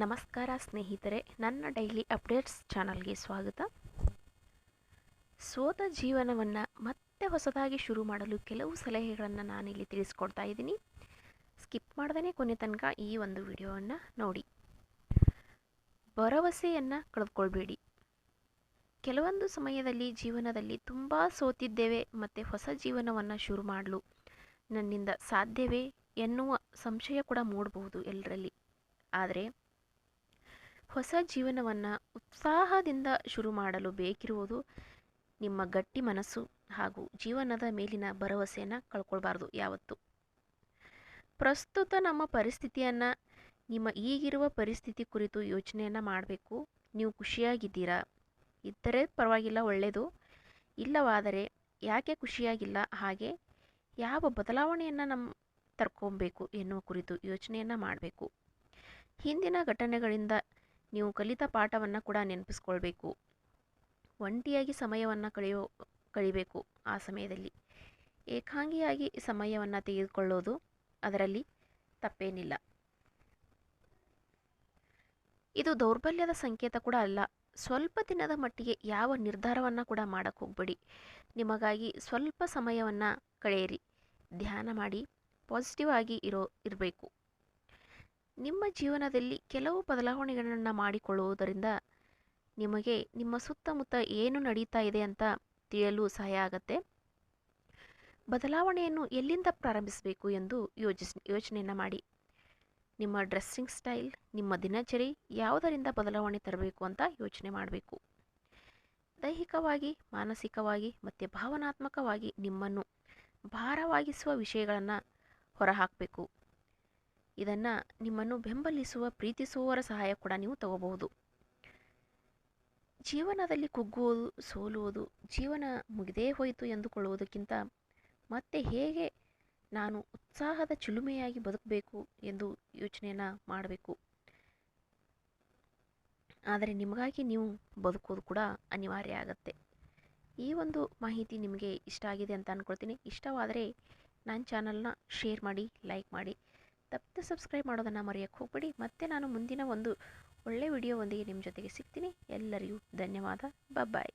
ನಮಸ್ಕಾರ ಸ್ನೇಹಿತರೆ, ನನ್ನ ಡೈಲಿ ಅಪ್ಡೇಟ್ಸ್ ಚಾನಲ್ಗೆ ಸ್ವಾಗತ. ಸೋತ ಜೀವನವನ್ನು ಮತ್ತೆ ಹೊಸದಾಗಿ ಶುರು ಮಾಡಲು ಕೆಲವು ಸಲಹೆಗಳನ್ನು ನಾನಿಲ್ಲಿ ತಿಳಿಸ್ಕೊಡ್ತಾ ಇದ್ದೀನಿ. ಸ್ಕಿಪ್ ಮಾಡ್ದೇ ಕೊನೆ ತನಕ ಈ ಒಂದು ವಿಡಿಯೋವನ್ನು ನೋಡಿ. ಭರವಸೆಯನ್ನು ಕಳೆದುಕೊಳ್ಬೇಡಿ ಕೆಲವೊಂದು ಸಮಯದಲ್ಲಿ ಜೀವನದಲ್ಲಿ ತುಂಬ ಸೋತಿದ್ದೇವೆ, ಮತ್ತು ಹೊಸ ಜೀವನವನ್ನು ಶುರು ಮಾಡಲು. ನನ್ನಿಂದ ಸಾಧ್ಯವೇ ಎನ್ನುವ ಸಂಶಯ ಕೂಡ ಮೂಡಬಹುದು ಎಲ್ಲರಲ್ಲಿ ಆದರೆ ಹೊಸ ಜೀವನವನ್ನು ಉತ್ಸಾಹದಿಂದ ಶುರು ಮಾಡಲು ಬೇಕಿರುವುದು ನಿಮ್ಮ ಗಟ್ಟಿ ಮನಸ್ಸು ಹಾಗೂ ಜೀವನದ ಮೇಲಿನ ಭರವಸೆಯನ್ನು ಕಳ್ಕೊಳ್ಬಾರ್ದು ಯಾವತ್ತು. ಪ್ರಸ್ತುತ ನಮ್ಮ ಪರಿಸ್ಥಿತಿಯನ್ನು, ನಿಮ್ಮ ಈಗಿರುವ ಪರಿಸ್ಥಿತಿ ಕುರಿತು ಯೋಚನೆಯನ್ನು ಮಾಡಬೇಕು. ನೀವು ಖುಷಿಯಾಗಿದ್ದೀರಾ? ಇದ್ದರೆ ಪರವಾಗಿಲ್ಲ ಒಳ್ಳೆಯದು ಇಲ್ಲವಾದರೆ ಯಾಕೆ ಖುಷಿಯಾಗಿಲ್ಲ? ಹಾಗೆ ಯಾವ ಬದಲಾವಣೆಯನ್ನು ನಮ್ಮ ತರ್ಕೊಬೇಕು ಎನ್ನುವ ಕುರಿತು ಯೋಚನೆಯನ್ನು ಮಾಡಬೇಕು. ಹಿಂದಿನ ಘಟನೆಗಳಿಂದ ನೀವು ಕಲಿತ ಪಾಠವನ್ನು ಕೂಡ ನೆನಪಿಸ್ಕೊಳ್ಬೇಕು. ಒಂಟಿಯಾಗಿ ಸಮಯವನ್ನು ಕಳೆಯೋ, ಕಳಿಬೇಕು ಆ ಸಮಯದಲ್ಲಿ. ಏಕಾಂಗಿಯಾಗಿ ಸಮಯವನ್ನು ತೆಗೆದುಕೊಳ್ಳೋದು ಅದರಲ್ಲಿ ತಪ್ಪೇನಿಲ್ಲ. ಇದು ದೌರ್ಬಲ್ಯದ ಸಂಕೇತ ಕೂಡ ಅಲ್ಲ. ಸ್ವಲ್ಪ ದಿನದ ಮಟ್ಟಿಗೆ ಯಾವ ನಿರ್ಧಾರವನ್ನು ಕೂಡ ಮಾಡೋಕ್ಕೆ ಹೋಗಬೇಡಿ. ನಿಮಗಾಗಿ ಸ್ವಲ್ಪ ಸಮಯವನ್ನು ಕಳೆಯಿರಿ. ಧ್ಯಾನ ಮಾಡಿ ಪಾಸಿಟಿವ್ ಆಗಿ ಇರೋ, ಇರಬೇಕು. ನಿಮ್ಮ ಜೀವನದಲ್ಲಿ ಕೆಲವು ಬದಲಾವಣೆಗಳನ್ನು ಮಾಡಿಕೊಳ್ಳುವುದರಿಂದ ನಿಮಗೆ ನಿಮ್ಮ ಸುತ್ತಮುತ್ತ ಏನು ನಡೀತಾ ಇದೆ ಅಂತ ತಿಳಿಯಲು ಸಹಾಯ ಆಗತ್ತೆ. ಬದಲಾವಣೆಯನ್ನು ಎಲ್ಲಿಂದ ಪ್ರಾರಂಭಿಸಬೇಕು ಎಂದು ಯೋಚಿಸ್ ಯೋಚನೆಯನ್ನು ಮಾಡಿ. ನಿಮ್ಮ ಡ್ರೆಸ್ಸಿಂಗ್ ಸ್ಟೈಲ್, ನಿಮ್ಮ ದಿನಚರಿ ಯಾವುದರಿಂದ ಬದಲಾವಣೆ ತರಬೇಕು ಅಂತ ಯೋಚನೆ ಮಾಡಬೇಕು. ದೈಹಿಕವಾಗಿ, ಮಾನಸಿಕವಾಗಿ ಮತ್ತು ಭಾವನಾತ್ಮಕವಾಗಿ ನಿಮ್ಮನ್ನು ಭಾರವಾಗಿಸುವ ವಿಷಯಗಳನ್ನು ಹೊರಹಾಕಬೇಕು. ಇದನ್ನು ನಿಮ್ಮನ್ನು ಬೆಂಬಲಿಸುವ, ಪ್ರೀತಿಸುವವರ ಸಹಾಯ ಕೂಡ ನೀವು ತಗೋಬಹುದು. ಜೀವನದಲ್ಲಿ ಕುಗ್ಗುವುದು, ಸೋಲುವುದು, ಜೀವನ ಮುಗಿದೇ ಹೋಯಿತು ಎಂದುಕೊಳ್ಳುವುದಕ್ಕಿಂತ ಮತ್ತೆ ಹೇಗೆ ನಾನು ಉತ್ಸಾಹದ ಚಿಲುಮೆಯಾಗಿ ಬದುಕಬೇಕು ಎಂದು ಯೋಚನೆಯನ್ನು ಮಾಡಬೇಕು. ಆದರೆ ನಿಮಗಾಗಿ ನೀವು ಬದುಕೋದು ಕೂಡ ಅನಿವಾರ್ಯ ಆಗತ್ತೆ. ಈ ಒಂದು ಮಾಹಿತಿ ನಿಮಗೆ ಇಷ್ಟ ಆಗಿದೆ ಅಂತ ಅಂದ್ಕೊಳ್ತೀನಿ ಇಷ್ಟವಾದರೆ ನನ್ನ ಚಾನಲ್ನ ಶೇರ್ ಮಾಡಿ ಲೈಕ್ ಮಾಡಿ. ತಪ್ಪದೆ ಸಬ್ಸ್ಕ್ರೈಬ್ ಮಾಡೋದನ್ನು ಮರೆಯೋಕ್ಕೆ ಹೋಗಬೇಡಿ. ಮತ್ತೆ ನಾನು ಮುಂದಿನ ಒಂದು ಒಳ್ಳೆ ವಿಡಿಯೋವೊಂದಿಗೆ ನಿಮ್ಮ ಜೊತೆಗೆ ಸಿಗ್ತೀನಿ. ಎಲ್ಲರಿಗೂ ಧನ್ಯವಾದ. ಬಾಯ್